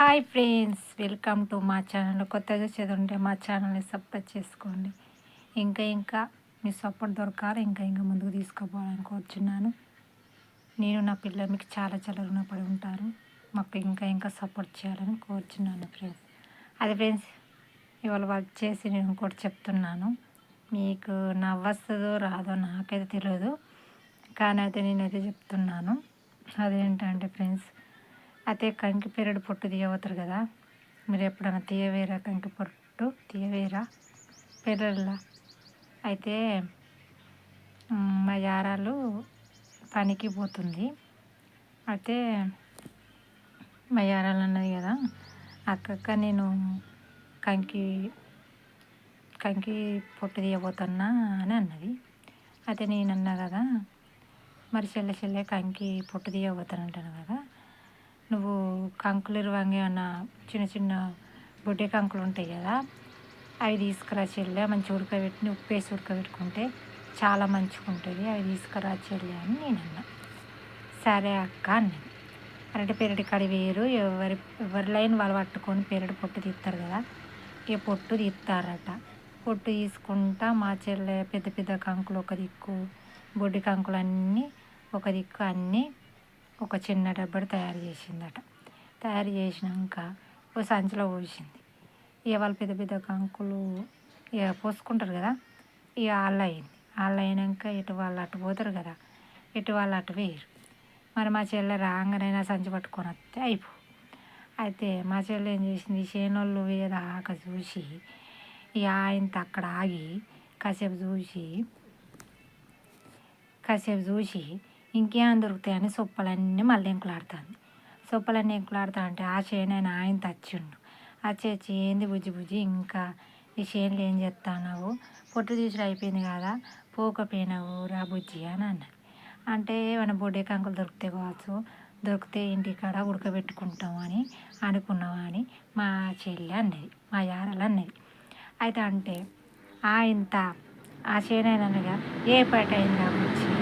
Hi friends welcome to మా channel. కొత్తగా చదువుంటే మా ఛానల్ని సపోర్ట్ చేసుకోండి. ఇంకా ఇంకా మీ సపోర్ట్ దొరకాలి. ఇంకా ఇంకా ముందుకు తీసుకుపోవాలని కోరుచున్నాను నేను నా పిల్లలు మీకు చాలా చాలా రుణపడి ఉంటారు. మాకు ఇంకా ఇంకా సపోర్ట్ చేయాలని కోరుచున్నాను ఫ్రెండ్స్. అది ఫ్రెండ్స్ ఇవాళ వర్క్ చేసి నేను ఇంకోటి చెప్తున్నాను. మీకు నవ్వస్తుందో రాదో నాకైతే తెలియదు కానీ అయితే నేనైతే చెప్తున్నాను. అదేంటంటే ఫ్రెండ్స్ అయితే కంకి పెరడు పొట్టు తీయవుతారు కదా. మీరు ఎప్పుడైనా తీయవేరా కంకి పొట్టు? తీయవేరా? పెరడులా? అయితే మా యారాలు పనికి పోతుంది. అయితే మా యారాలు అన్నది కదా అక్కక్క నేను కంకి కంకి పొట్టు తీయబోతున్నా అని అన్నది. అయితే నేను అన్నా కదా మరి చెల్లె చెల్లె కంకి పొట్టు తీయబోతానంటాను కదా నువ్వు కంకులు ఇరువంగా ఏమన్నా చిన్న చిన్న బొడ్డే కంకులు ఉంటాయి కదా అవి తీసుకురా చెల్లె మంచి ఉడకబెట్టి ఉప్పు వేసి ఉడకబెట్టుకుంటే చాలా మంచిగా ఉంటుంది అవి తీసుకురా చెల్లె అని నేను అన్నా సరే అక్క అన్నది. అరటి పెరటి కడి వేరు ఎవరి ఎవరి లైన్ వాళ్ళు పట్టుకొని పెరటి పొట్టు తీస్తారు కదా ఈ పొట్టు తీస్తారట. పొట్టు తీసుకుంటా మా చెల్లె పెద్ద పెద్ద కంకులు ఒక దిక్కు బొడ్డి కంకులు అన్నీ ఒక దిక్కు అన్నీ ఒక చిన్న డబ్బడు తయారు చేసిందట. తయారు చేసినాక ఓ సంచిలో పోసింది. ఇక వాళ్ళు పెద్ద పెద్ద కంకులు ఇక పోసుకుంటారు కదా ఇక వాళ్ళు అయింది. వాళ్ళు అయినాక ఇటు వాళ్ళు అటు పోతారు కదా ఇటు వాళ్ళు అటు వేయరు మరి మా చెల్లె రాగానైనా సంచి పట్టుకొని వస్తే అయిపో. అయితే మా చెల్లె ఏం చేసింది చేనోళ్ళు వేదాక చూసి ఇక ఆయనతో అక్కడ ఆగి కాసేపు చూసి కాసేపు చూసి ఇంకేం దొరుకుతాయని సొప్పలన్నీ మళ్ళీ ఎంకులాడుతుంది సొప్పలన్నీ ఎంకులాడుతా అంటే ఆ చేను ఆయన తచ్చిండు. వచ్చి వచ్చి ఏంది బుజ్జి బుజ్జి ఇంకా ఈ చేనులు ఏం చేస్తున్నావు పొట్టు తీసుడు అయిపోయింది కదా పోకపోయినావు రా బుజ్జి అని అన్నది. అంటే ఏమైనా బొడ్డే కంకులు దొరికితే కావచ్చు దొరికితే ఇంటికాడ ఉడకబెట్టుకుంటాం అని అనుకున్నాం అని మా చెల్లి అన్నది మా యారలు అన్నది. అయితే అంటే ఆ ఇంత ఆ చేనైనగా ఏ పాట అయింది బుజ్జి?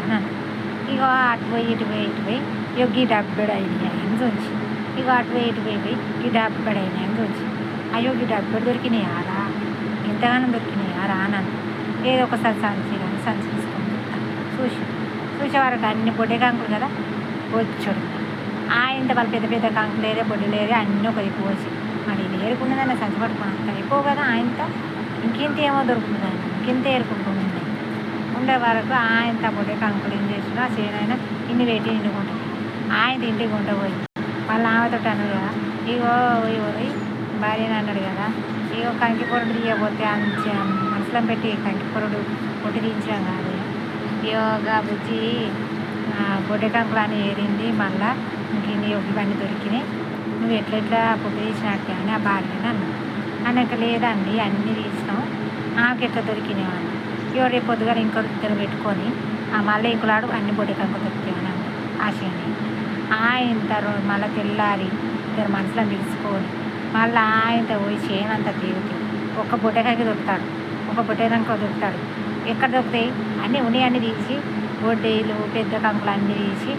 ఇక ఇగో అటు పోయి ఇటు పోయి ఇటు పోయి ఇగో గీ డబ్బెడు అయినాయి అని చూసి. ఇగో అటు పోయి ఇటు పోయి పోయి ఈ డబ్బెడు అయినాయి అని చూసి. అయ్యో ఈ డబ్బెడ దొరికినాయి ఆరా ఎంతగానో దొరికినాయి ఆరా అని ఏదో ఒకసారి సంచి కానీ సంచి తీసుకొని చూసి. చూసేవారు అన్ని బొడ్డే కాంకులు కదా? వచ్చాడు. ఆయన వాళ్ళ పెద్ద పెద్ద కంకులు లేదే బొడ్డు లేదే అన్నీ ఒక దిక్కు పోసి. మరి ఇది ఏరుకున్నదన్న సంచి పట్టుకున్నాను అయిపో కదా ఆయనతో ఇంకెంత ఏమో దొరుకుతుంది ఆయన ఇంకింత ఏరుకుంటుంది ఉండే వరకు ఆయన తమ్ముడే కంకులు ఏం చేసినా ఆ ఇన్ని పెట్టి నిండుకుంటుంది ఆయన ఇంటికి ఉండబోయి వాళ్ళ ఆమెతో అన్నాడు కదా ఇగో ఇగో భార్యని అన్నాడు కదా ఇగో కంకి పొరడు తీయబోతే అంత మనసులో పెట్టి కంకి పొరడు పొట్టి తీయించడం కాదు. యోగా బుజ్జి ఆ, కంకులు అని ఏరింది మళ్ళా ఇంక ఒక ఇవన్నీ దొరికినాయి. నువ్వు ఎట్లా ఎట్లా పొట్టు తీసినట్టే అని ఆ భార్యని అన్నాడు. అన్నట్టు లేదండి అన్నీ తీసినాం. ఆమెకి ఎట్లా దొరికినాయి అన్న ఇవ్వ రేపు పొద్దుగా ఇంకో దగ్గర పెట్టుకొని మళ్ళీ ఇంకులాడు అన్ని బొడ్డే కంకులు దొరికాయి ఆశని ఆయన తర్వాత మళ్ళీ తెల్లారి ఇద్దరు మనసులో పిలుచుకొని మళ్ళీ ఆయనతో పోయి చేయనంత తిరిగి ఒక బొడ్డకాయకి దొరుకుతాడు. ఒక బొట్టేదంక దొరుకుతాడు. ఎక్కడ దొరుకుతాయి? అన్నీ ఉన్నాయి అన్నీ తీసి బొడ్డీలు పెద్ద కంకులు అన్నీ తీసి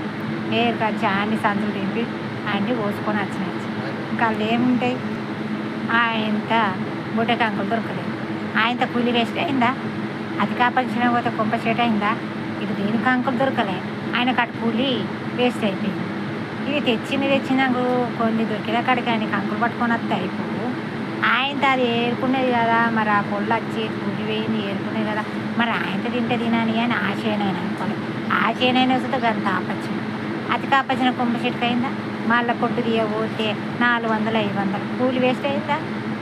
ఏరుకొచ్చి అన్ని సంచులు తింపి అన్నీ పోసుకొని వచ్చినాయి. ఇంకా వాళ్ళు ఏముంటాయి? ఆయనంత బుడ్డ కంకులు దొరకలేదు. ఆయనంత కూలి వేస్ట్ అయిందా? అది కాపాల్సిన పోతే కొంప చెట్ అయిందా ఇది దేనికి కంకులు దొరకలే? ఆయన కట్ కూలి వేస్ట్ అయిపోయింది. ఇది తెచ్చింది తెచ్చినాకు కొన్ని దొరికిన కాడికి ఆయనకి కంకులు పట్టుకొని వస్తే అయిపోవు ఆయన అది ఏరుకునేది కదా మరి ఆ పొళ్ళు వచ్చి కూలి వేయింది ఏరుకునేది కదా. మరి ఆయనతో తింటే తినాలి అని ఆశయనైనా అనుకోండి ఆశయనైనా వస్తే గంత ఆపచ్చు అతి కాపచ్చిన కొమ్మ చెట్టుకు అయిందా మళ్ళీ కొట్టు తీయబోతే నాలుగు వందలు ఐదు వందలు. కూలి వేస్ట్ అయిందా?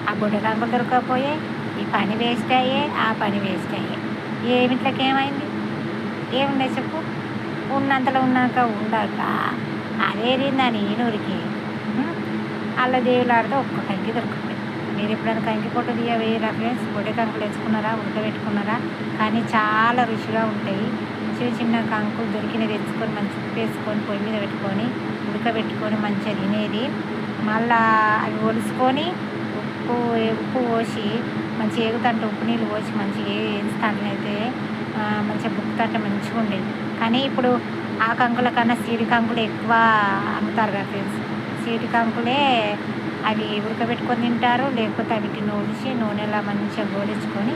ఆ గుడ్డ కంకులు దొరకకపోయే ఈ పని వేస్ట్ అయ్యే ఆ పని వేస్ట్ అయ్యే. ఏమిట్లకి ఏమైంది? ఏముండే చెప్పు. ఉన్నంతలో ఉన్నాక ఉండక అదేరిందని ఈనూరికి అలా దేవులాడితే ఒక్క కంకి దొరుకుతుంది మీరు ఎప్పుడైనా కంకి పొట్టు తీయవేరా ఫ్రెండ్స్? పొడి కంకులు తెచ్చుకున్నారా? ఉడకబెట్టుకున్నారా కానీ చాలా రుచిగా ఉంటాయి. చిన్న చిన్న కంకులు దొరికినవి తెచ్చుకొని మంచి ఉప్పు వేసుకొని పొయ్యి మీద పెట్టుకొని ఉడకబెట్టుకొని మంచిగా తినేది. మళ్ళా అవి ఒలుసుకొని ఉప్పు ఉప్పు పోసి మంచిగా ఏగుతంటే ఉప్పు నీళ్ళు పోసి మంచిగా వేస్తానైతే మంచిగా బుక్కుతంటే మంచిగా ఉండేది. కానీ ఇప్పుడు ఆ కంకుల కన్నా సీడి కంకులు ఎక్కువ అమ్ముతారు కదా ఫ్రెండ్స్. సీడి కంకులే అవి ఉడకబెట్టుకొని తింటారు లేకపోతే అవిటి నూడిచి నూనెలో మంచిగా గోలించుకొని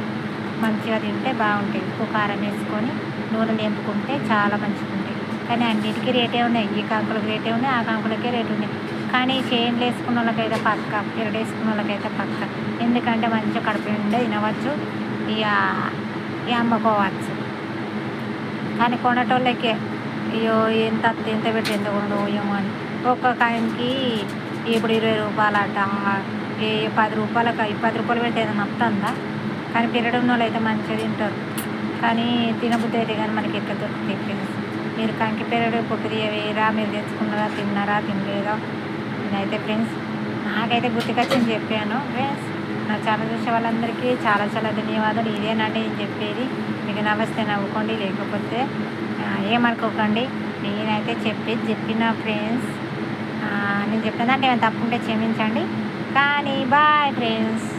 మంచిగా తింటే బాగుంటాయి ఉప్పు కారం వేసుకొని నూనె నింపుకుంటే చాలా మంచిగా ఉంటాయి కానీ అన్నిటికీ రేటే ఉన్నాయి. ఈ కంకులకు రేటే ఉన్నాయి ఆ కంకులకే రేటు ఉన్నాయి. కానీ చేనులు వేసుకున్న వాళ్ళకైతే పక్క పెరడు వేసుకున్న వాళ్ళకైతే పక్క. ఎందుకంటే మంచిగా కడుపు నిండా తినవచ్చు. ఇక ఇక అమ్ముకోవచ్చు కానీ కొనటోళ్ళకే అయ్యో ఎంత ఎంత పెట్టి ఎంత కొనడో ఏమో అని. ఒక్క కాయకి ఇప్పుడు ఇరవై రూపాయలట ఏ పది రూపాయలకు ఈ పది రూపాయలు పెడితే ఏదైనా వస్తుందా కానీ పిల్లడు ఉన్న వాళ్ళు అయితే మంచిగా తింటారు. కానీ తినబుద్ధి అయితే కానీ మనకి ఎక్కడ దొరుకుతాయి ఫ్రెండ్స్ మీరు కంకి పెరడు పొట్టు తీయవేరా మీరు తెచ్చుకున్నారా తిన్నారా తినలేదా? నేనైతే ఫ్రెండ్స్ నాకైతే గుర్తుకొచ్చింది చెప్పాను. ఫ్రెండ్స్ నా ఛానల్ చూసే వాళ్ళందరికీ చాలా చాలా ధన్యవాదాలు. ఇదేనండి నేను చెప్పేది. మీకు నమస్తే నవ్వుకోండి లేకపోతే ఏమనుకోకండి. నేనైతే చెప్పి చెప్పిన ఫ్రెండ్స్. నేను చెప్పిన అంటే ఏమైనా తప్పుంటే క్షమించండి. కానీ బాయ్ ఫ్రెండ్స్.